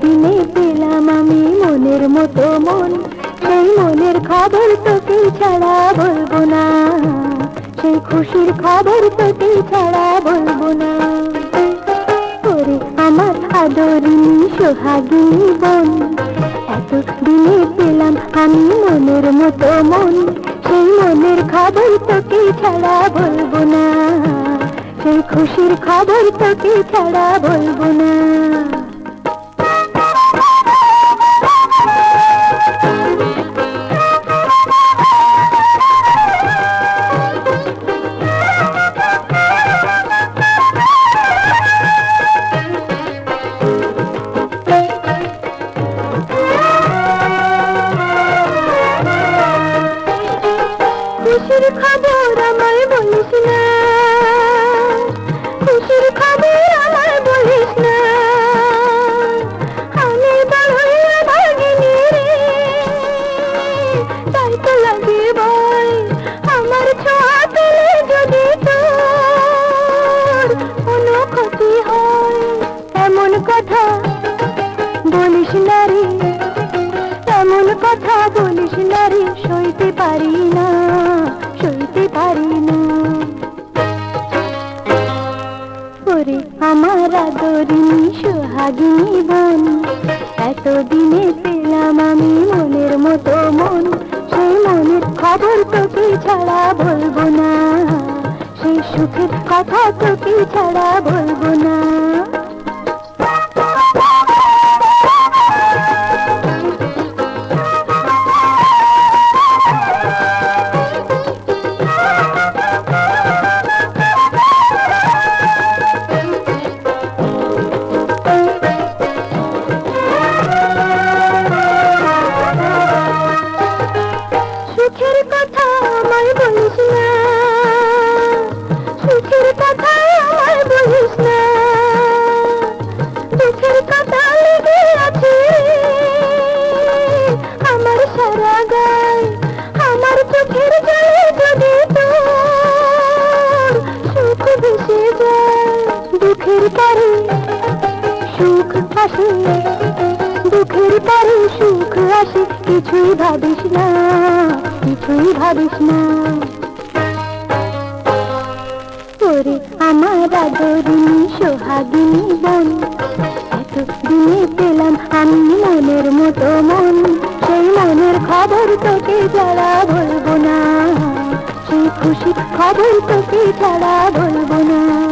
দিনে পেলাম আমি মনের মতো মন। সেই মনের খবর তোকে ছাড়া বলব না। সেই খুশির খবর তোকে ছাড়া বলব না। আমার আদরিনী সোহাগিনী বোন এত দিনে পেলাম আমি মনের মতো মন। সেই মনের খবর তোকে ছাড়া বলব না। সেই খুশির খবর তোকে ছাড়া বলব না। খবর আমায় বলিস না। তো আমার কথা বলিস না রে কথা বলিস না রে পারি না, সইতে পারি না। ওরে আমার আদরিনী, সোহাগিনী বোন, এতদিনে খবর তোকে ছাড়া বলব না। সেই সুখের কথা তোকে ছাড়া বলব আমায় বলিস না। সুখের কথা আমায় বলিস না। দুঃখের কথা লেগে আছে। আমার সারা গায়, আমার চোখের জলে যদি সুখ ভেসে যায়, দুঃখের পরে সুখ আসে। দুঃখের পরে সুখ আসে, কিছুই ভাবিস না, কিছুই ভাবিস না। ওরে আমার আদরিনী সোহাগিনী বোন পেলাম আমি মনের মতো মন। সেই মনের খবর তোকে ছাড়া বলব না। সেই খুশি খবর তোকে ছাড়া বলব না।